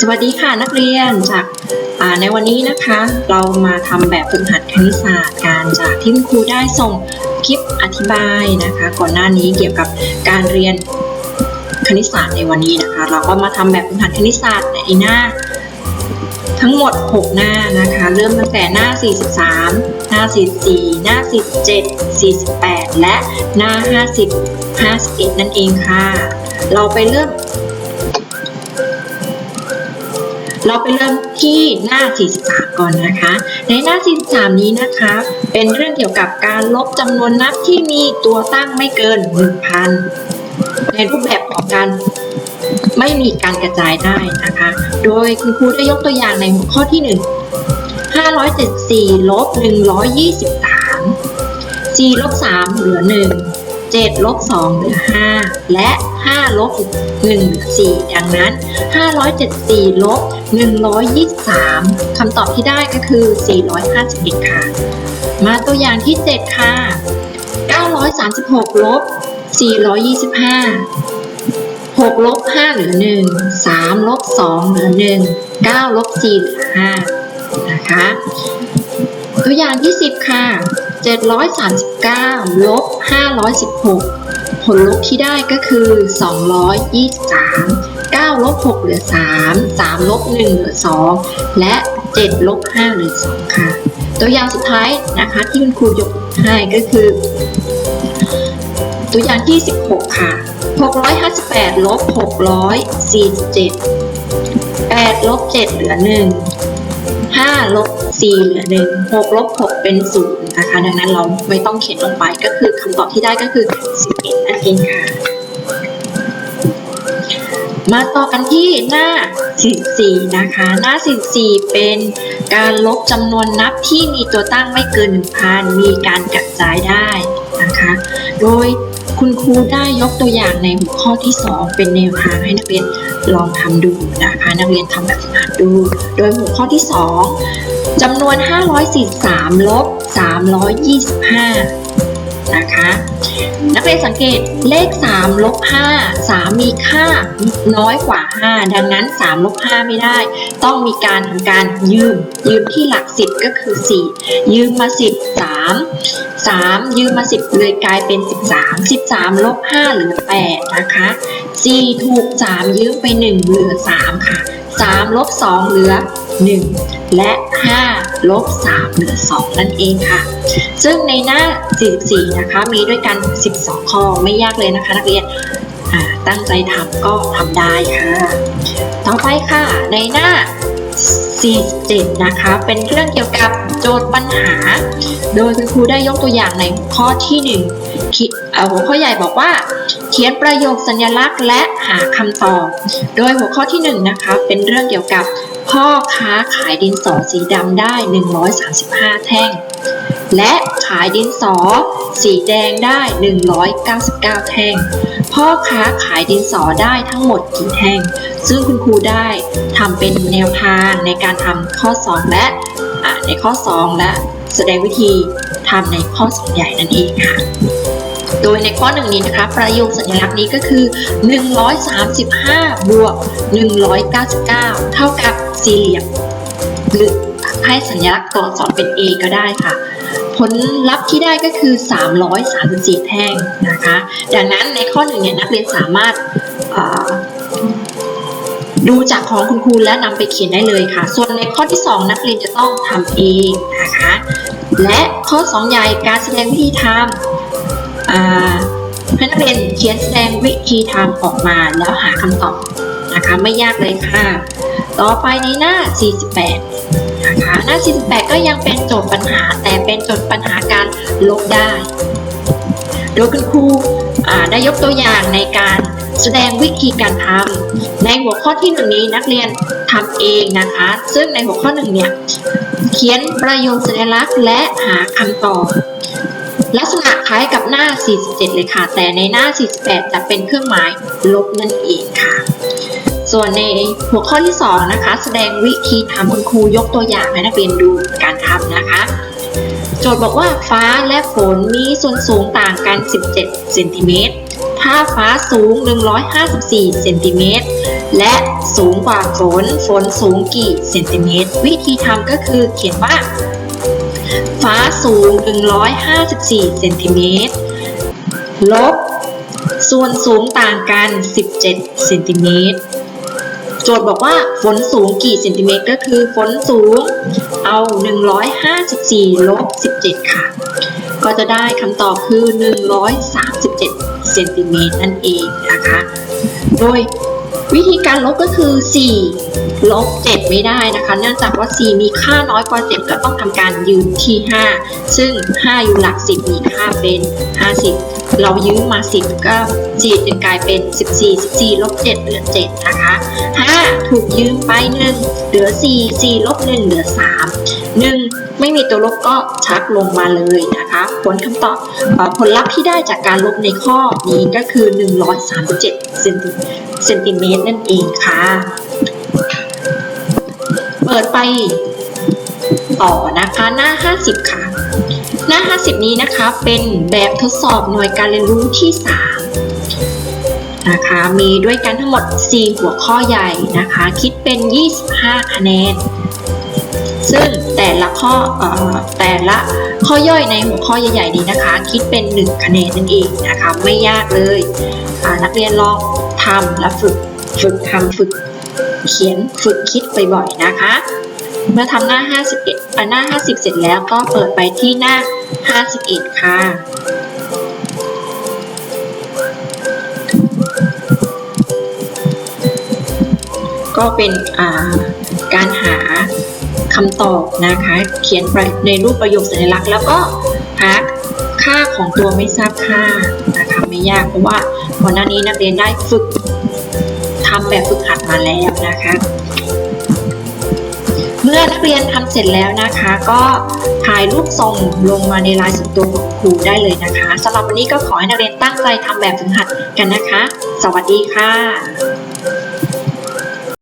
สวัสดีค่ะนักเรียนจากในวันนี้นะคะ เรามาทำแบบฝึกหัดคณิตศาสตร์การจากที่คุณครูได้ส่งคลิปอธิบายนะคะ ก่อนหน้านี้เกี่ยวกับการเรียนคณิตศาสตร์ในวันนี้นะคะ เราก็มาทำแบบฝึกหัดคณิตศาสตร์ในหน้า ทั้งหมด 6 หน้านะคะ เริ่มตั้งแต่หน้า 43 หน้า 44 หน้า 47 48 และหน้า 50 51 นั่นเองค่ะ เราไปเริ่ม เราไปเริ่มที่หน้า 43 ก่อนนะคะ ในหน้า 43 นี้นะคะ เป็นเรื่องเกี่ยวกับการลบจำนวนนับที่มีตัวตั้งไม่เกิน 1,000 ในรูปแบบของการไม่มีการกระจายได้นะคะ โดยคุณครูได้ยกตัวอย่างในหัวข้อที่ 1 574ลบ123 4ลบ3เหลือ 1 7ลบ2เหลือ 5 และ 5 ลบ1เหลือ4ดังนั้น 574 ลบ 123 คำตอบที่ได้ก็คือ 451 ค่ะ มาตัวอย่างที่ 7 ค่ะ 936 ลบ 425 6ลบ5เหลือ 1 3ลบ2เหลือ 1 9ลบ4เหลือ5นะคะ ตัวอย่างที่ 10 ค่ะ 739 ลบ 516 ผลลบที่ได้ก็คือ 223 9 ลบ 6 เหลือ 3 3 ลบ 1 เหลือ 2 และ 7 ลบ 5 เหลือ 2 ค่ะ ตัวอย่างสุดท้ายนะคะที่คุณครูยกให้ก็คือ ตัวอย่างที่ 16 ค่ะ 658 ลบ 647 8 ลบ 7 เหลือ 1 ลบ4เหลือ1 6ลบ6เป็น0นะคะ ดังนั้นเราไม่ต้องเขียนลงไปก็คือคำตอบที่ได้ก็คือ11นั่นเองค่ะ มาต่อกันที่หน้า 44 นะคะ หน้า 44 เป็นการลบจำนวนนับที่มีตัวตั้งไม่เกิน 1,000 มีการกระจายได้นะคะ โดย คุณครูได้ยกตัวอย่างในหัวข้อที่ 2 เป็นแนวทางให้นักเรียนลองทำดูนะคะ นักเรียนทำแบบฝึกหัดดู โดยหัวข้อที่ 2จำนวน 543ลบ325 นะคะ นักเรียนสังเกตเลข3ลบ5 3 มีค่าน้อยกว่า 5 ดังนั้น3ลบ5ไม่ได้ ต้องมีการทำการยืม ยืมที่หลัก 10 ก็คือ 4 ยืมมา 10 3 3 ยืมมา 10 เลยกลายเป็น 13 13ลบ5เหลือ 8 นะคะ4ถูก 3 ยืมไป 1 เหลือ 3 ค่ะ3ลบ2เหลือ 1 และ 5 ลบ3เหลือ 2 นั่นเองค่ะ ซึ่งในหน้า 44 นะคะ มีด้วยกัน 12 ข้อไม่ยากเลยนะคะนักเรียนตั้งใจทำก็ทำได้ค่ะ ต่อไปค่ะ ในหน้า 47 นะคะ เป็นเรื่องเกี่ยวกับโจทย์ปัญหา โดยคุณครูได้ยกตัวอย่างในข้อที่ 1 คิดหัวข้อใหญ่บอกว่า เขียนประโยคสัญลักษณ์และหาคำตอบ โดยหัวข้อที่ 1 นะคะ เป็นเรื่องเกี่ยวกับ พ่อค้าขายดินสอสีดำได้ 135 แท่ง และขายดินสอสีแดงได้ 199 แท่ง พ่อค้าขายดินสอได้ทั้งหมดกี่แท่ง ซึ่งคุณครูได้ทำเป็นแนวทางในการทำข้อ 2 และอ่าในข้อ 2 และแสดงวิธีทำในข้อ2ใหญ่นั่นเองค่ะโดยในข้อหนึ่งนี้นะคะ ประโยคสัญลักษณ์นี้ก็คือ 135 บวก 199 เท่ากับ สี่เหลี่ยมหรือให้สัญลักษณ์ตัวอักษรเป็น A ก็ได้ค่ะ ผลลัพธ์ที่ได้ก็คือ 334 แท่งนะคะ ดังนั้นในข้อหนึ่งเนี่ยนักเรียนสามารถดูจากของคุณครูและนำไปเขียนได้เลยค่ะ ส่วนในข้อที่ 2 นักเรียนจะต้องทำเองนะคะ และข้อ 2 ใหญ่การแสดงวิธีทำให้นักเรียนเขียนแสดงวิธีทำออกมาแล้วหาคำตอบนะคะไม่ยากเลยค่ะ ต่อไปในหน้า 48 นะคะ หน้า 48 ก็ยังเป็นโจทย์ปัญหา แต่เป็นโจทย์ปัญหาการลบได้ โดยคุณครูได้ยกตัวอย่างในการแสดงวิธีการทำในหัวข้อที่หนึ่งนี้นักเรียนทำเองนะคะ ซึ่งในหัวข้อหนึ่งเนี่ยเขียนประโยคสัญลักษณ์และหาคำตอบ ลักษณะคล้ายกับหน้า 47 เลยค่ะ แต่ในหน้า 48 จะเป็นเครื่องหมายลบนั่นเอง ส่วนในหัวข้อที่ 2 นะคะ แสดงวิธีทำคุณครูยกตัวอย่างให้นักเรียนดูการทำนะคะ โจทย์บอกว่าฟ้าและฝนมีส่วนสูงต่างกัน 17เซนติเมตรถ้าฟ้าสูง 154เซนติเมตรและสูงกว่าฝน ฝนสูงกี่เซนติเมตร วิธีทำก็คือเขียนว่า ฟ้าสูง 154เซนติเมตรลบส่วนสูงต่างกัน 17เซนติเมตร โจทย์บอกว่าฝนสูงกี่เซนติเมตรก็คือฝนสูงเอา 154ลบ17 ค่ะ ก็จะได้คำตอบคือ 137เซนติเมตรนั่นเองนะคะ โดยวิธีการลบก็คือ 4 ลบ 7 ไม่ได้นะคะ เนื่องจากว่า 4 มีค่าน้อยกว่า 7 ก็ต้องทำการยืมที่ 5 ซึ่ง 5 อยู่หลัก 10 มีค่าเป็น 50 เรายืมมา10ก็4จึงกลายเป็น14 14ลบ7เหลือ7นะคะ5ถูกยืมไป1เหลือ4 4ลบ1เหลือ3 1ไม่มีตัวลบก็ชักลงมาเลยนะคะ ผลคำตอบผลลัพธ์ที่ได้จากการลบในข้อนี้ก็คือ 137เซนติเซนติเมตรนั่นเองค่ะ เปิดไปต่อนะคะหน้า 50 ค่ะ หน้า 50 นี้นะคะเป็นแบบทดสอบหน่วยการเรียนรู้ที่ 3 นะคะ มีด้วยกันทั้งหมด 4 หัวข้อใหญ่นะคะ คิดเป็น 25 คะแนน ซึ่งแต่ละข้ออแต่ละข้อย่อยในหัวข้อใหญ่ๆนี้นะคะ คิดเป็น 1 คะแนนนั่นเองนะคะ ไม่ยากเลยนักเรียนลองทำและฝึกฝึกทำฝึกเขียนฝึกคิดบ่อยๆนะคะ เมื่อทำหน้า 51อ่าหน้า 50 เสร็จแล้วก็เปิดไปที่หน้า 51 ค่ะ ก็เป็นอ่าการหาคำตอบนะคะ เขียนไปในรูปประโยคสัญลักษณ์ แล้วก็หาค่าของตัวไม่ทราบค่านะคะไม่ยากเพราะว่าก่อนหน้านี้นักเรียนได้ฝึกทำแบบฝึกหัดมาแล้วนะคะ เรียนทำเสร็จแล้วนะคะ ก็ถ่ายรูปส่งลงมาในไลน์ส่วนตัวของครูได้เลยนะคะสำหรับวันนี้ก็ขอให้นักเรียนตั้งใจทำแบบฝึกหัดกันนะคะ สวัสดีค่ะ